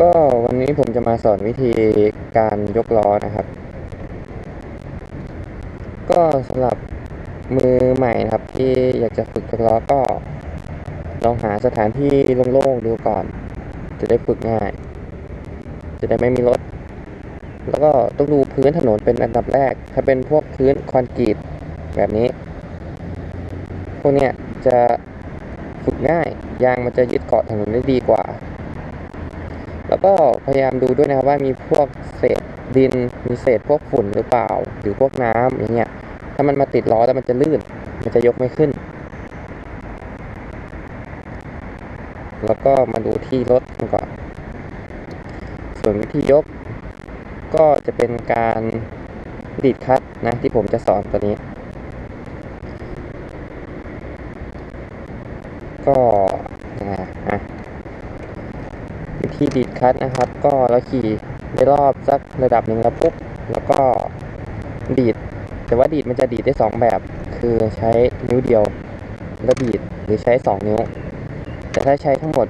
ก็วันนี้ผมจะมาสอนวิธีการยกล้อนะครับ ก็สำหรับมือใหม่นะครับที่อยากจะฝึกยกล้อก็ ลองหาสถานที่โล่งๆดูก่อน จะได้ฝึกง่าย จะได้ไม่มีรถ แล้วก็ต้องดูพื้นถนนเป็นอันดับแรก ถ้าเป็นพวกพื้นคอนกรีตแบบนี้ พวกเนี้ยจะฝึกง่ายยางมันจะยึดเกาะถนนได้ดีกว่า แล้วก็พยายามดูด้วยนะครับว่ามีพวกเศษดิน มีเศษพวกฝุ่นหรือเปล่า หรือพวกน้ำอย่างเงี้ย ถ้ามันมาติดล้อแล้วมันจะลื่น มันจะยกไม่ขึ้น แล้วก็มาดูที่รถกันก่อน ส่วนวิธียกก็จะเป็นการดีดคัตนะที่ผมจะสอนตัวนี้ ก็ยังไงอะ ธีดีดคัตนะครับ ก็เราขี่ได้รอบสักระดับหนึ่งแล้วปุ๊บแล้วก็ดีด แต่ว่าดีดมันจะดีดได้สองแบบ คือใช้นิ้วเดียวแล้วดีดหรือใช้สองนิ้ว แต่ถ้าใช้ทั้งหมด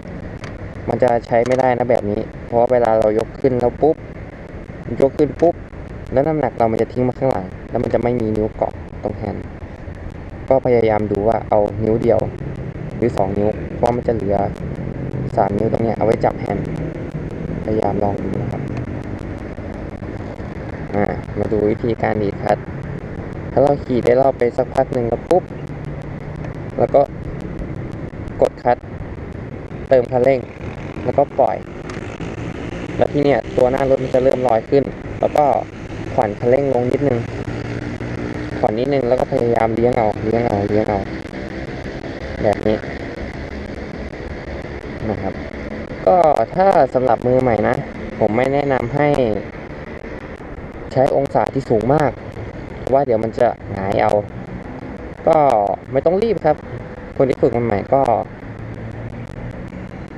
มันจะใช้ไม่ได้นะแบบนี้ เพราะว่าเวลาเรายกขึ้นแล้วปุ๊บยกขึ้นปุ๊บ แล้วน้ำหนักเรามันจะทิ้งมาข้างหลัง แล้วมันจะไม่มีนิ้วเกาะตรงแฮนด์ก็พยายามดูว่าเอานิ้วเดียว หรือสองนิ้วเพราะมันจะเหลือ สามนิ้วตรงเนี้ยเอาไว้จับแฮนด์พยายามลองดูนะครับมาดูวิธีการดีดคัดถ้าเราขี่ได้รอบไปสักพักหนึ่งแล้วปุ๊บ แล้วก็กดคัดเติมคันเร่ง แล้วก็ปล่อย แล้วที่เนี้ยตัวหน้ารถมันจะเริ่มลอยขึ้น แล้วก็ผ่อนคันเร่งลงนิดนึงผ่อนนิดนึงแล้วก็พยายามเลี้ยงเอาเลี้ยงเอาเลี้ยงเอาแบบนี้ นะครับ ก็ถ้าสำหรับมือใหม่นะ ผมไม่แนะนำให้ ใช้องศาที่สูงมาก ว่าเดี๋ยวมันจะหงายเอา ก็ไม่ต้องรีบครับ คนที่ฝึกใหม่ก็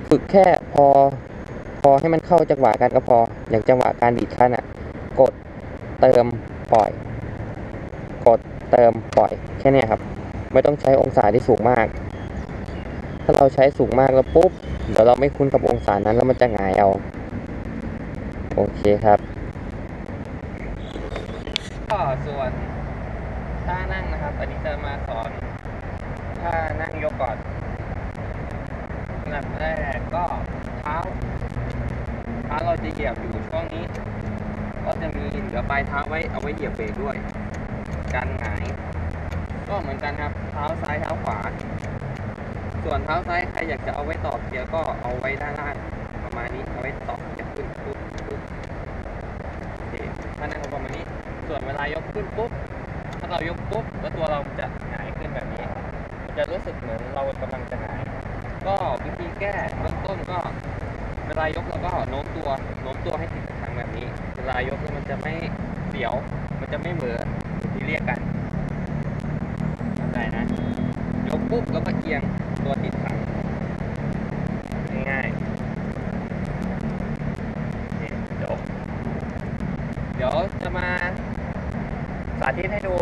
ฝึกแค่พอ พอให้มันเข้าจังหวะกันก็พอ อย่างจังหวะการดีดคันอะ กดเติมปล่อย กดเติมปล่อยแค่นี้ครับ ไม่ต้องใช้องศาที่สูงมากาเราใช้สูงมากแล้วปุ๊บ เดี๋ยวเราไม่คุ้นกับองศานั้นแล้วมันจะหงายเอา โอเคครับ ก็ส่วนท่านั่งนะครับ อันนี้จะมาสอนท่านั่งยกก่อนอันดับแรกก็เท้าเท้าเราจะเหยียบอยู่ช่วงนี้ ก็จะมีเหลือปลายเท้าไว้เอาไว้เหยียบเบรกด้วย การหงาย ก็เหมือนกันครับ เท้าซ้ายเท้าขวา ส่วนเท้าซ้ายใครอยากจะเอาไว้ต่อเกียร์ก็เอาไว้ด้านล่างประมาณนี้เอาไว้ต่อเกียร์ขึ้นปุ๊บปุ๊บโอเคถ้านั่งประมาณนี้ ส่วนเวลายกขึ้นปุ๊บถ้าเรายกปุ๊บแล้วตัวเราจะหงายขึ้นแบบนี้มันจะรู้สึกเหมือนเรากำลังจะหงายก็วิธีแก้เบื้องต้นก็ เวลายกเราก็โน้มตัวโน้มตัวให้ติดทางแบบนี้ เวลายกมันจะไม่เสียว มันจะไม่เหมือนที่เรียกกันเข้าใจนะยกปุ๊บแล้วก็เอียง ตัวติดถังง่ายๆเคจบเดี๋ยวจะมาสาธิตให้ดู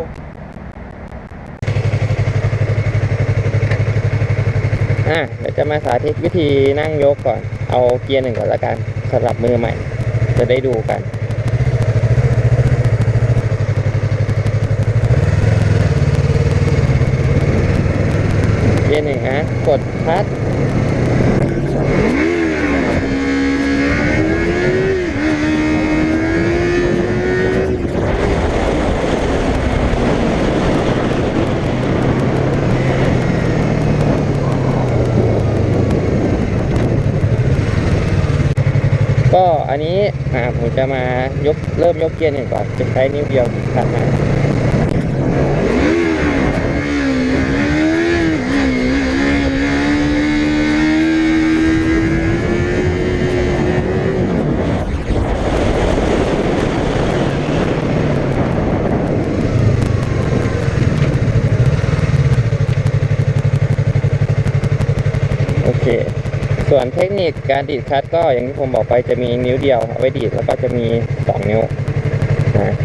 อะเดี๋ยวจะมาสาธิตวิธีนั่งยกก่อน เอาเกียร์หนึ่งก่อนละกันสำหรับมือใหม่ จะได้ดูกัน เกียร์ หนึ่งนะกดคลัตช์ก็อันนี้อ่าผมจะมายกเริ่มยกเกียร์หนึ่งก่อนจะใช้นิ้วเดียวขัดมา โอเค ส่วนเทคนิคการดีดคัทก็อย่างที่ผมบอกไปจะมีนิ้วเดียวเอาไว้ดีดแล้วก็จะมี 2 นิ้วนะ